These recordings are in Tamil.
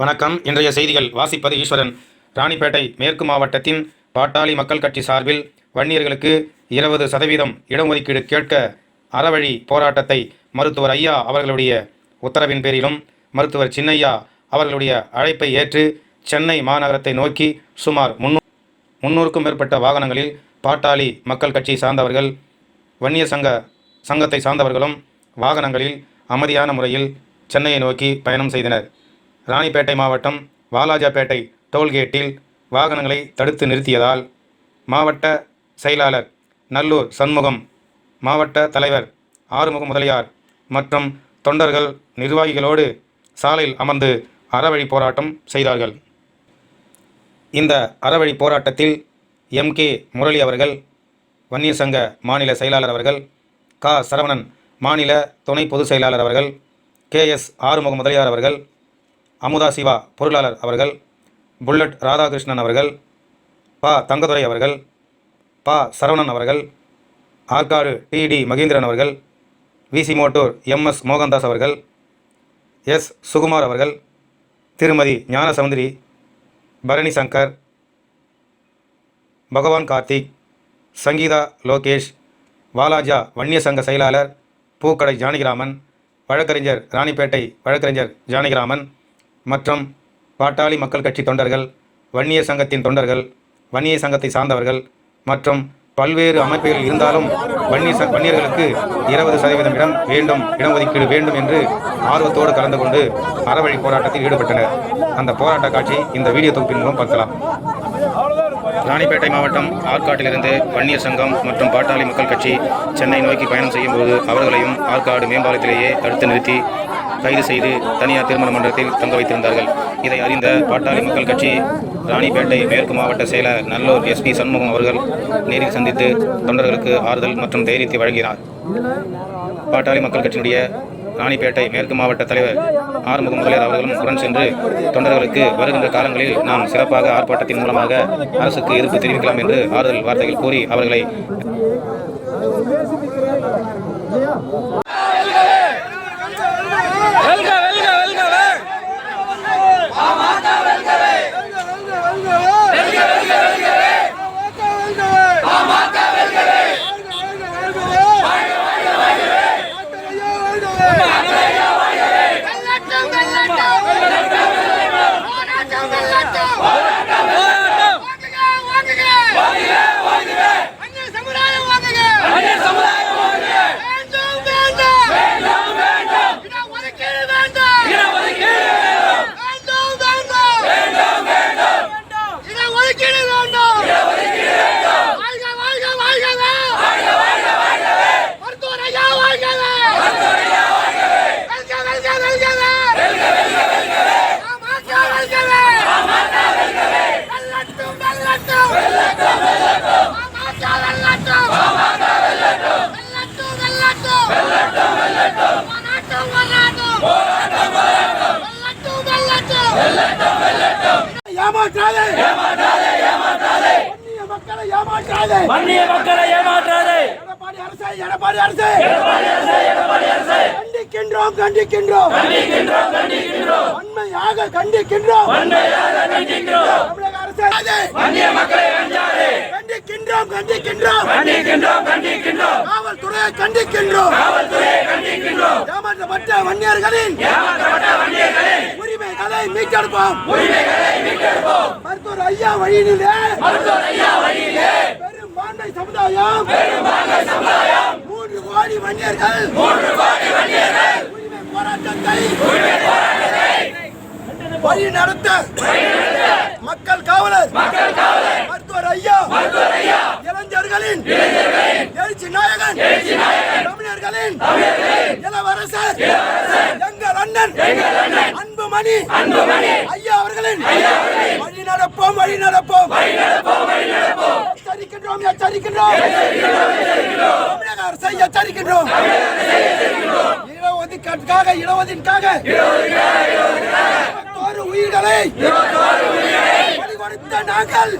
வணக்கம். இன்றைய செய்திகள். வாசிப்பது ஈஸ்வரன். ராணிப்பேட்டை மேற்கு மாவட்டத்தின் பாட்டாளி மக்கள் கட்சி சார்பில் வன்னியர்களுக்கு இருபது சதவீதம் இடஒதுக்கீடு கேட்க அறவழி போராட்டத்தை மருத்துவர் ஐயா அவர்களுடைய உத்தரவின் பேரிலும் மருத்துவர் சின்னையா அவர்களுடைய அழைப்பை ஏற்று சென்னை மாநகரத்தை நோக்கி சுமார் முன்னூ முன்னூறுக்கும் மேற்பட்ட வாகனங்களில் பாட்டாளி மக்கள் கட்சி சார்ந்தவர்கள் வன்னியர் சங்க சங்கத்தை சார்ந்தவர்களும் வாகனங்களில் அமைதியான முறையில் சென்னையை நோக்கி பயணம் செய்தனர். ராணிப்பேட்டை மாவட்டம் வாலாஜாபேட்டை டோல்கேட்டில் வாகனங்களை தடுத்து நிறுத்தியதால் மாவட்ட செயலாளர் நல்லூர் சண்முகம் மாவட்ட தலைவர் ஆறுமுக முதலியார் மற்றும் தொண்டர்கள் நிர்வாகிகளோடு சாலையில் அமர்ந்து அறவழி போராட்டம் செய்தார்கள். இந்த அறவழி போராட்டத்தில் எம்கே முரளி அவர்கள் வன்னியர் சங்க மாநில செயலாளர் அவர்கள் கா. சரவணன் மாநில துணை பொதுச் செயலாளர் அவர்கள் கே. எஸ். ஆறுமுக முதலியார் அவர்கள் அமுதா சிவா பொருளாளர் அவர்கள் புல்லட் ராதாகிருஷ்ணன் அவர்கள் பா. தங்கதுரை அவர்கள் பா. சரவணன் அவர்கள் ஆற்காடு டிடி மகேந்திரன் அவர்கள் விசி மோட்டூர் எம்எஸ் மோகன்தாஸ் அவர்கள் எஸ். சுகுமார் அவர்கள் திருமதி ஞானசமுந்திரி பரணி சங்கர் பகவான் கார்த்திக் சங்கீதா லோகேஷ் வாலாஜா வன்னிய சங்க செயலாளர் பூக்கடை ஜானகிராமன் வழக்கறிஞர் ராணிப்பேட்டை வழக்கறிஞர் ஜானகிராமன் மற்றும் பாட்டாளி மக்கள் கட்சி தொண்டர்கள் வன்னியர் சங்கத்தின் தொண்டர்கள் வன்னிய சங்கத்தை சார்ந்தவர்கள் மற்றும் பல்வேறு அமைப்புகள் இருந்தாலும் வன்னியர் வன்னியர்களுக்கு இருபது சதவீதம் இடம் வேண்டும் இடஒதுக்கீடு வேண்டும் என்று ஆர்வத்தோடு கலந்து கொண்டு அறவழி போராட்டத்தில் ஈடுபட்டனர். அந்த போராட்ட காட்சி இந்த வீடியோ தொகுப்பின் மூலம் பார்க்கலாம். ராணிப்பேட்டை மாவட்டம் ஆற்காட்டிலிருந்து வன்னியர் சங்கம் மற்றும் பாட்டாளி மக்கள் கட்சி சென்னை நோக்கி பயணம் செய்யும் போது அவர்களையும் ஆற்காடு மேம்பாலத்திலேயே தடுத்து நிறுத்தி கைது செய்து தனியார் திருமண மன்றத்தில் தங்க வைத்திருந்தார்கள். இதை அறிந்த பாட்டாளி மக்கள் கட்சி ராணிப்பேட்டை மேற்கு மாவட்ட செயலர் நல்லூர் எஸ்பி சண்முகம் அவர்கள் நேரில் சந்தித்து தொண்டர்களுக்கு ஆறுதல் மற்றும் தைரியத்தை வழங்கினார். பாட்டாளி மக்கள் கட்சியினுடைய ராணிப்பேட்டை மேற்கு மாவட்ட தலைவர் ஆறுமுக முதலியார் அவர்களும் உடன் சென்று தொண்டர்களுக்கு வருகின்ற காலங்களில் நாம் சிறப்பாக ஆர்ப்பாட்டத்தின் மூலமாக அரசுக்கு எதிர்ப்பு தெரிவிக்கலாம் என்று ஆறுதல் வார்த்தைகள் கூறி அவர்களை வெல்க வெல்க வெல்கவே வெள்ளட்டும் வெள்ளட்டும் போராட்டம் வெள்ளட்டும் போராட்டம் வாங்குக வாங்குக அந்நிய சமுதாயம் வாங்குக வேண்டும் வேண்டும் இடஒதுக்கீடு வேண்டும் வேண்டும் வேண்டும் இடஒதுக்கீடு வேண்டும் வாழ்க வாழ்க வாழ்கவே மருத்துவர் ஐயா வாழ்கவே வெல்க வெல்க வெல்கவே ஆமாக்கா வெல்கவே வெல்லட்டும் வெல்லட்டும் ஆமாக்கா வெல்லட்டும் வெல்லட்டும் வெல்லட்டும் போராட்டம் போராட்டம் வெல்லட்டும் வெல்லட்டும் ஏமாற்றாதே ஏமாற்றாதே. அந்நிய மக்களை ஏமாற்றாதே. வன்னிய மக்களை ஏமாற்றாதே. எடப்பாடி அரசே எடப்பாடி அரசே. கண்டிக்கின்றோம் கண்டிக்கின்றோம். கண்டிக்கின்றோம் கண்டிக்கின்றோம். உண்மையாக கண்டிக்கின்றோம். உண்மையாக கண்டிக்கின்றோம். தமிழக அரசே மக்களை அஞ்சாதே கண்டிக்கின்றோம் கண்டிக்கின்றோம். கண்டிக்கின்றோம் கண்டிக்கின்றோம். காவல்துறையை கண்டிக்கின்றோம். காவல்துறையை கண்டிக்கின்றோம். ஏமாற்றப்பட்ட வன்னியர்களின் ஏமாற்றப்பட்ட உரிமைகளை மீட்டெடுப்போம். உரிமைகளை மீட்டெடுப்போம் மருத்துவர் ஐயா வழியிலே. மருத்துவர் ஐயா வழியிலே பெரும்பான்மை சமுதாயம். பெரும்பான்மை சமுதாயம் மூன்று கோடி வன்னியர்கள். மூன்று கோடி வன்னியர்கள் உரிமை போராட்டத்தை உரிமை போராட்டத்தை வழி நடத்த மக்கள் காவலர். மக்கள் காவலர் மருத்துவர் ஐயா. மருத்துவர் ஐயா இளைஞர்களின் எழுச்சி நாயகன். எழுச்சி நாயகன் தமிழர்களின் தமிழர்களின் இளவரசர். இளவரசர் எங்கள் அண்ணன் எங்கள் அண்ணன். அன்புமணி. அன்புமணி. ஐயா அவர்களின் வழி நடப்போம் வழி நடப்போம். எச்சரிக்கின்றோம் எச்சரிக்கின்றோம். தமிழக அரசை எச்சரிக்கின்றோம். இடஒதுக்கீட்டுக்காக இடஒதுக்காக இருபத்தோரு உயிர்களை பலி கொடுத்த நாங்கள்.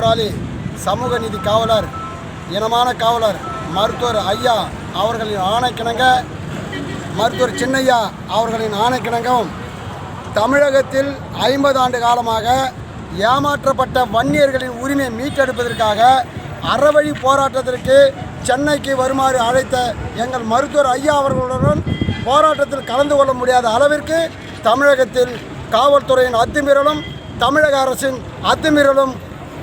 போராளி சமூக நீதி காவலர் இனமான காவலர் மருத்துவர் ஐயா அவர்களின் ஆணைக்கிணங்க மருத்துவர் சின்னையா அவர்களின் ஆணைக்கிணங்கவும் தமிழகத்தில் ஐம்பது ஆண்டு காலமாக ஏமாற்றப்பட்ட வன்னியர்களின் உரிமை மீட்டெடுப்பதற்காக அறவழி போராட்டத்திற்கு சென்னைக்கு வருமாறு அழைத்த எங்கள் மருத்துவர் ஐயா அவர்களுடன் போராட்டத்தில் கலந்து கொள்ள முடியாத அளவிற்கு தமிழகத்தில் காவல்துறையின் அத்துமீறலும் தமிழக அரசின் அத்துமீறலும்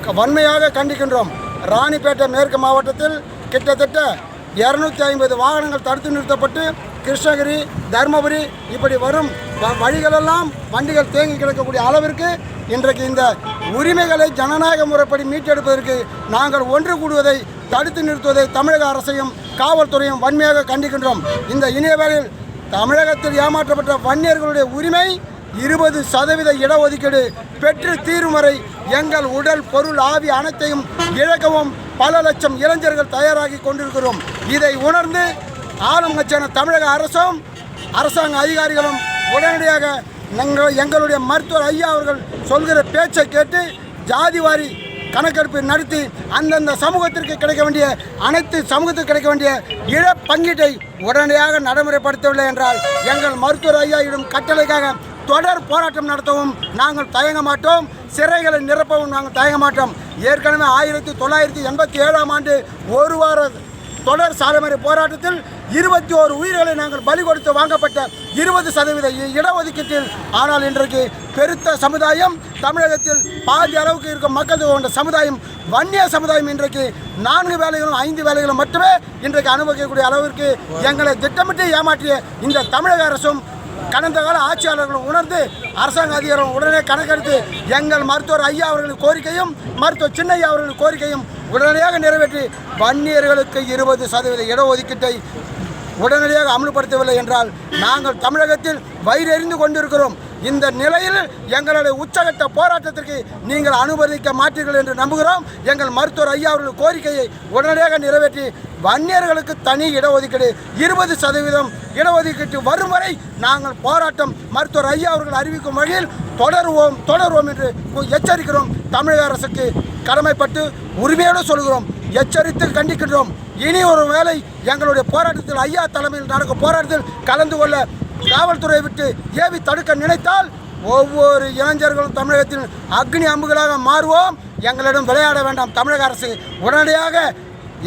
வன்மையாக கண்டிக்கின்றோம். ராணிப்பேட்டை மேற்கு மாவட்டத்தில் கிட்டத்தட்ட இரநூத்தி ஐம்பது வாகனங்கள் தடுத்து நிறுத்தப்பட்டு கிருஷ்ணகிரி தருமபுரி இப்படி வரும் வ- வழிகளெல்லாம் வண்டிகள் தேங்கி கிடக்கக்கூடிய அளவிற்கு இன்றைக்கு இந்த உரிமைகளை ஜனநாயக முறைப்படி மீட்டெடுப்பதற்கு நாங்கள் ஒன்று கூடுவதை தடுத்து நிறுத்துவதை தமிழக அரசையும் காவல்துறையும் வன்மையாக கண்டிக்கின்றோம். இந்த இணையவரில் தமிழகத்தில் ஏமாற்றப்பட்ட வன்னியர்களுடைய உரிமை இருபது சதவீத இடஒதுக்கீடு பெற்று தீரும் வரை எங்கள் உடல் பொருள் ஆவி அனைத்தையும் இழக்கவும் பல லட்சம் இளைஞர்கள் தயாராகி கொண்டிருக்கிறோம். இதை உணர்ந்து ஆளும் கட்சியான தமிழக அரசும் அரசாங்க அதிகாரிகளும் உடனடியாக நாங்கள் எங்களுடைய மருத்துவர் ஐயா அவர்கள் சொல்கிற பேச்சை கேட்டு ஜாதிவாரி கணக்கெடுப்பு நடத்தி அந்தந்த சமூகத்திற்கு கிடைக்க வேண்டிய அனைத்து சமூகத்துக்கு கிடைக்க வேண்டிய இழப்பங்கீட்டை உடனடியாக நடைமுறைப்படுத்தவில்லை என்றால் எங்கள் மருத்துவர் ஐயா இடும் கட்டளைக்காக தொடர் போராட்டம் நடத்தவும் நாங்கள் தயங்க மாட்டோம். சிறைகளை நிரப்பவும் நாங்கள் தயங்க மாட்டோம். ஏற்கனவே ஆயிரத்தி தொள்ளாயிரத்தி எண்பத்தி ஏழாம் ஆண்டு ஒரு வார தொடர் சாலைமறை போராட்டத்தில் இருபத்தி ஓரு உயிர்களை நாங்கள் பலி கொடுத்து வாங்கப்பட்ட இருபது சதவீத இடஒதுக்கீட்டில். ஆனால் இன்றைக்கு பெருத்த சமுதாயம் தமிழகத்தில் பாதி அளவுக்கு இருக்கும் மக்கள் தொகை கொண்ட சமுதாயம் வன்னிய சமுதாயம் இன்றைக்கு நான்கு வேலைகளும் ஐந்து வேலைகளும் மட்டுமே இன்றைக்கு அனுபவிக்கக்கூடிய அளவிற்கு எங்களை திட்டமிட்டு ஏமாற்றிய இந்த தமிழக அரசும் கடந்த கால ஆட்சியாளர்களும் உணர்ந்து அரசாங்க அதிகாரம் உடனே கணக்கெடுத்து எங்கள் மருத்துவர் ஐயா அவர்களின் கோரிக்கையும் மருத்துவர் சின்னையா அவர்களின் கோரிக்கையும் உடனடியாக நிறைவேற்றி வன்னியர்களுக்கு இருபது சதவீத இடஒதுக்கீட்டை உடனடியாக அமல்படுத்தவில்லை என்றால் நாங்கள் தமிழகத்தில் வயிறெறிந்து கொண்டிருக்கிறோம். இந்த நிலையில் எங்களுடைய உச்சகட்ட போராட்டத்திற்கு நீங்கள் அனுமதிக்க மாட்டீர்கள் என்று நம்புகிறோம். எங்கள் மருத்துவர் ஐயா அவர்கள் கோரிக்கையை உடனடியாக நிறைவேற்றி வன்னியர்களுக்கு தனி இடஒதுக்கீடு இருபது சதவீதம் இடஒதுக்கீட்டு வரும் வரை நாங்கள் போராட்டம் மருத்துவர் ஐயா அவர்கள் அறிவிக்கும் வகையில் தொடருவோம் தொடருவோம் என்று எச்சரிக்கிறோம். தமிழக அரசுக்கு கடமைப்பட்டு உரிமையோடு சொல்கிறோம். எச்சரித்து கண்டிக்கின்றோம். இனி ஒரு வேளை எங்களுடைய போராட்டத்தில் ஐயா தலைமையில் நடக்கும் போராட்டத்தில் கலந்து கொள்ள காவல்துறையை விட்டு ஏவி தடுக்க நினைத்தால் ஒவ்வொரு இளைஞர்களும் தமிழகத்தில் அக்னி அம்புகளாக மாறுவோம். எங்களிடம் விளையாட வேண்டாம். தமிழக அரசு உடனடியாக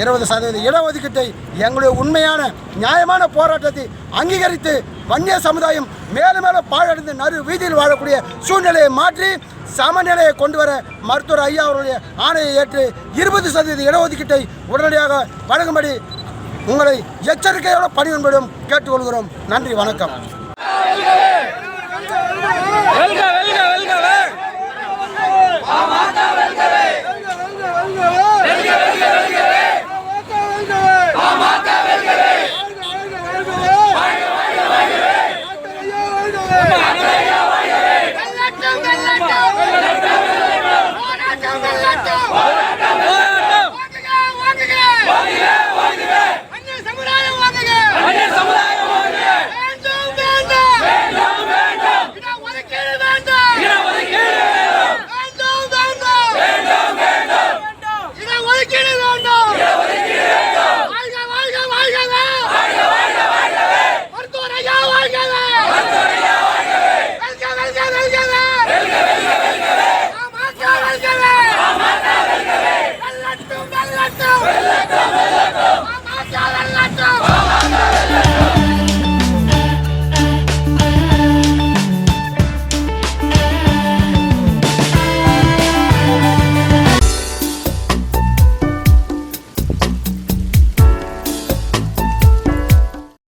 இருபது சதவீத இடஒதுக்கீட்டை எங்களுடைய உண்மையான நியாயமான போராட்டத்தை அங்கீகரித்து வன்னிய சமுதாயம் மேலும் மேலும் பாழடைந்து நறு வீதியில் வாழக்கூடிய சூழ்நிலையை மாற்றி சமநிலையை கொண்டு வர மருத்துவர் ஐயா அவருடைய ஆணையை ஏற்று இருபது சதவீத இடஒதுக்கீட்டை உடனடியாக வழங்கும்படி உங்களை எச்சரிக்கையோட பணியுன்படும் கேட்டுக்கொள்கிறோம் நன்றி வணக்கம் வெல்கவே